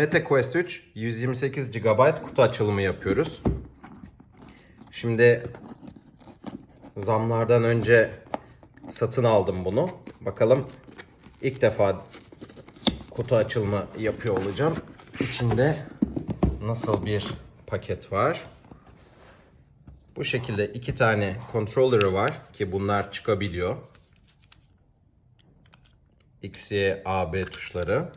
MetaQuest 3 128 GB kutu açılımı yapıyoruz. Şimdi zamlardan önce satın aldım bunu. Bakalım ilk defa kutu açılımı yapıyor olacağım. İçinde nasıl bir paket var? Bu şekilde iki tane controller'ı var ki bunlar çıkabiliyor. X, Y, A, B tuşları.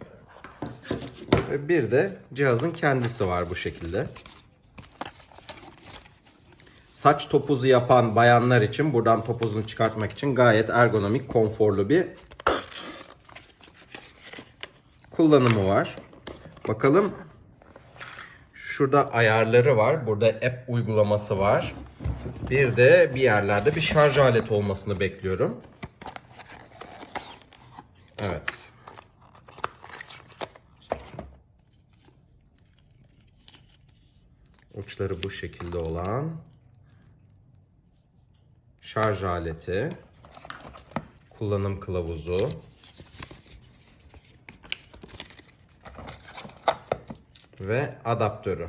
Ve bir de cihazın kendisi var bu şekilde. Saç topuzu yapan bayanlar için buradan topuzunu çıkartmak için gayet ergonomik, konforlu bir kullanımı var. Bakalım şurada ayarları var. Burada app uygulaması var. Bir de bir yerlerde bir şarj aleti olmasını bekliyorum. Evet. Uçları bu şekilde olan şarj aleti, kullanım kılavuzu, ve adaptörü.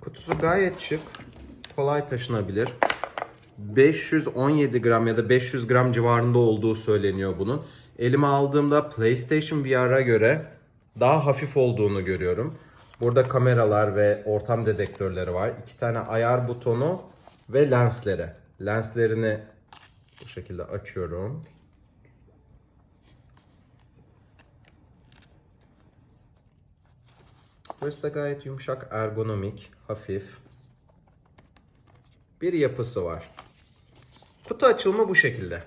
Kutusu gayet şık, kolay taşınabilir. 517 gram ya da 500 gram civarında olduğu söyleniyor bunun. Elime aldığımda PlayStation VR'a göre daha hafif olduğunu görüyorum. Burada kameralar ve ortam dedektörleri var. İki tane ayar butonu ve lensleri. Lenslerini bu şekilde açıyorum. Burası da gayet yumuşak, ergonomik, hafif. Bir yapısı var. Kutu açılımı bu şekilde.